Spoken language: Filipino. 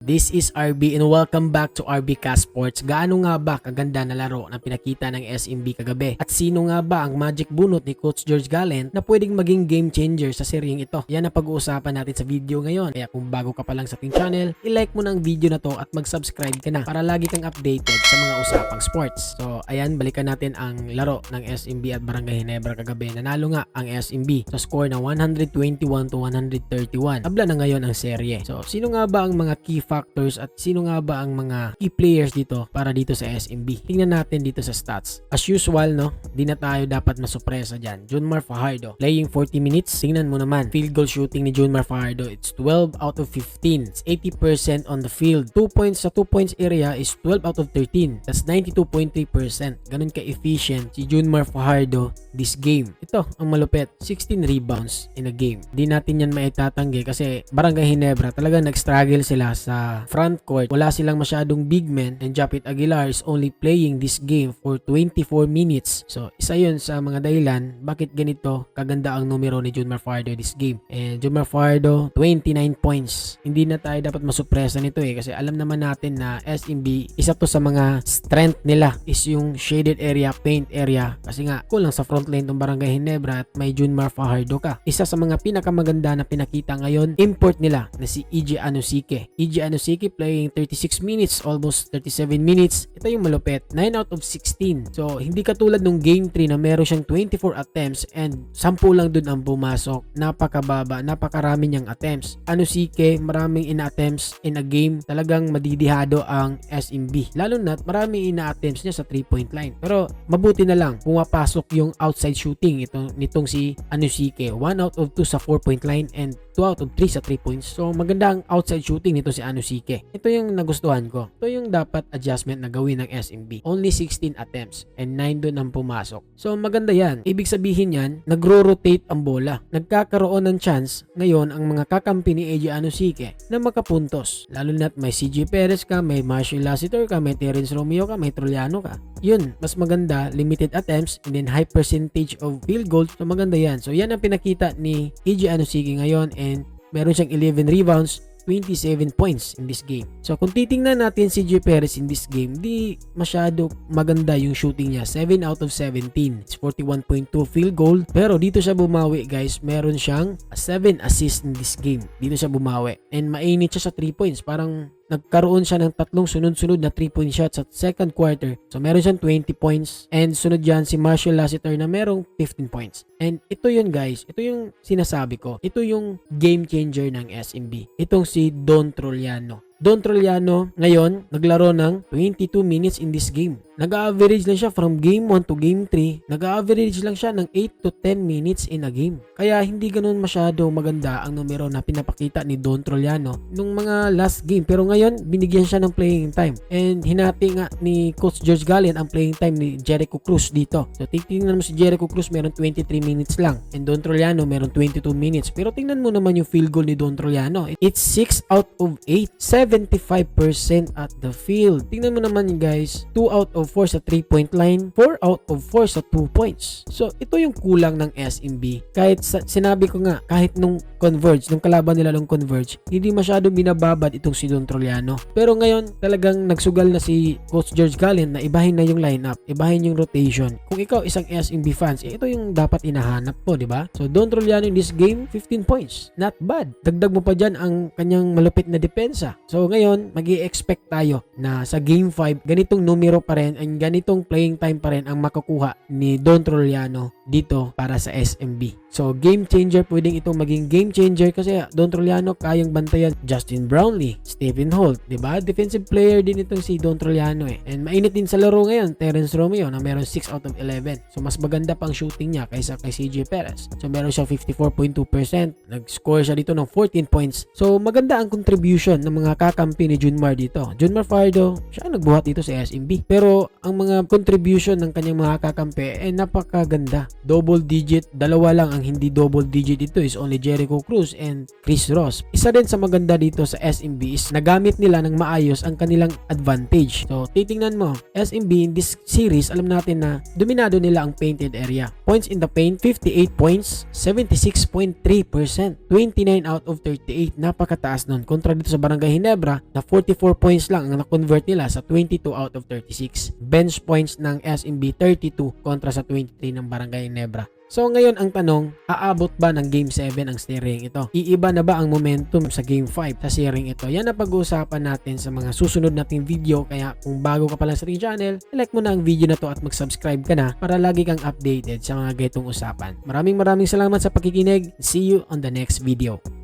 This is RB and welcome back to RB Cast Sports. Gaano nga ba kaganda na laro na pinakita ng SMB kagabi? At sino nga ba ang magic bunot ni Coach George Gallant na pwedeng maging game changer sa seryeng ito? Yan ang pag-uusapan natin sa video ngayon. Kaya kung bago ka pa lang sa ating channel, i-like mo na ang video na to at mag-subscribe ka na para lagi kang updated sa mga usapang sports. So ayan, balikan natin ang laro ng SMB at Barangay Ginebra kagabi. Nanalo nga ang SMB sa score na 121 to 131. Tabla na ngayon ang serye. So sino nga ba ang mga key factors at sino nga ba ang mga key players dito para dito sa SMB. Tingnan natin dito sa stats. As usual, no, di na tayo dapat masupresa dyan. Junmar Fajardo, playing 40 minutes. Tingnan mo naman, field goal shooting ni Junmar Fajardo, it's 12 out of 15. It's 80% on the field. 2 points sa 2 points area is 12 out of 13. That's 92.3%. Ganun ka-efficient si Junmar Fajardo this game. Ito, ang malupit, 16 rebounds in a game. Di natin yan maitatanggi kasi Barangay Ginebra talaga nag-struggle sila sa front court. Wala silang masyadong big men and Japit Aguilar is only playing this game for 24 minutes. So, isa yun sa mga dahilan bakit ganito kaganda ang numero ni Junmar Fardo this game. And Junmar Fardo, 29 points. Hindi na tayo dapat masupresa nito eh kasi alam naman natin na SMB, isa to sa mga strength nila is yung shaded area, paint area. Kasi nga, kulang sa front lane ng Barangay Ginebra at may Junmar Fajardo ka. Isa sa mga pinakamaganda na pinakita ngayon, import nila na si EJ Anusike. EJ Anusike playing 36 minutes, almost 37 minutes. Ito yung malupit, 9 out of 16. So, hindi katulad nung game 3 na meron siyang 24 attempts and 10 lang dun ang pumasok. Napakababa, napakarami niyang attempts. Anusike, maraming ina-attempts in a game. Talagang madidihado ang SMB. Lalo na maraming ina-attempts niya sa 3-point line. Pero mabuti na lang, pumapasok yung outside shooting ito, nitong si Anusike. 1 out of 2 sa 4-point line and 2 out of 3 sa 3 points. So maganda ang outside shooting nito si Anusike. Ito yung nagustuhan ko. Ito yung dapat adjustment na gawin ng SMB. Only 16 attempts and 9 doon ang pumasok. So maganda yan. Ibig sabihin yan, nagro-rotate ang bola. Nagkakaroon ng chance ngayon ang mga kakampi ni AJ Anusike na makapuntos. Lalo na't may CJ Perez ka, may Marshall Lassiter ka, may Terence Romeo ka, may Troliano ka. Yun, mas maganda, limited attempts and then high percentage of field goals. So maganda yan. So yan ang pinakita ni AJ Anusike ngayon and meron siyang 11 rebounds 27 points in this game. So kung titingnan natin si J. Perez in this game, di masyado maganda yung shooting niya. 7 out of 17. It's 41.2 field goal. Pero dito siya bumawi guys, meron siyang 7 assists in this game. Dito siya bumawi. And mainit siya sa 3 points. Parang nagkaroon siya ng tatlong sunod-sunod na 3-point shots sa second quarter. So meron siyang 20 points and sunod dyan si Marshall Lassiter na merong 15 points. And ito yun guys, ito yung sinasabi ko. Ito yung game changer ng SMB. Itong si Don Troliano. Don Troliano ngayon naglaro ng 22 minutes in this game. Nag-average lang siya from game 1 to game 3. Nag-average lang siya ng 8 to 10 minutes in a game. Kaya hindi ganun masyado maganda ang numero na pinapakita ni Don Troliano nung mga last game. Pero ngayon, binigyan siya ng playing time. And hinati nga ni Coach George Gallen ang playing time ni Jericho Cruz dito. So titingnan mo si Jericho Cruz meron 23 minutes lang. And Don Troliano meron 22 minutes. Pero tingnan mo naman yung field goal ni Don Troliano. It's 6 out of 8. 75% at the field. Tingnan mo naman guys, 2 out of 4 sa 3 point line, 4 out of 4 sa 2 points. So ito yung kulang ng SMB. Kahit sa, sinabi ko nga, kahit nung converge, nung kalaban nila nung converge, hindi masyadong binababad itong si Don Troliano. Pero ngayon, talagang nagsugal na si Coach George Gallen na ibahin na yung lineup, ibahin yung rotation. Kung ikaw isang SMB fans, eh, ito yung dapat inahanap po, di ba? So Don Troliano in this game, 15 points. Not bad. Dagdag mo pa dyan ang kanyang malupit na depensa. So ngayon, mag expect tayo na sa game 5, ganitong numero pa rin and ganitong playing time pa rin ang makukuha ni Don Troliano dito para sa SMB. So game changer pwedeng itong maging game changer kasi Don Troliano kayang bantayan Justin Brownlee, Stephen Holt, 'di ba? Defensive player din itong si Don Troliano eh. And mainit din sa laro ngayon, Terence Romeo na meron 6 out of 11. So mas maganda pang shooting niya kaysa kay CJ Perez. So meron siya 54.2%. Nag-score siya dito ng 14 points. So maganda ang contribution ng mga kakampi ni Junmar dito. Junmar Fardo, siya ang nagbuhat dito sa SMB. Pero ang mga contribution ng kanyang mga kakampi eh napakaganda. Double digit. Dalawa lang ang hindi double digit dito is only Jericho Cruz and Chris Ross. Isa din sa maganda dito sa SMB is nagamit nila ng maayos ang kanilang advantage. So, titingnan mo, SMB in this series, alam natin na dominado nila ang painted area. Points in the paint, 58 points, 76.3%, 29 out of 38. Napakataas nun. Kontra dito sa Barangay Hinebra na 44 points lang ang na-convert nila sa 22 out of 36. Bench points ng SMB 32 kontra sa 23 ng Barangay Hinebra. So ngayon ang tanong, aabot ba ng Game 7 ang series ito? Iiba na ba ang momentum sa Game 5 sa series ito? Yan ang pag-uusapan natin sa mga susunod nating video kaya kung bago ka pa lang sa ating channel, like mo na ang video na to at mag-subscribe ka na para lagi kang updated sa mga ganitong usapan. Maraming maraming salamat sa pakikinig. See you on the next video.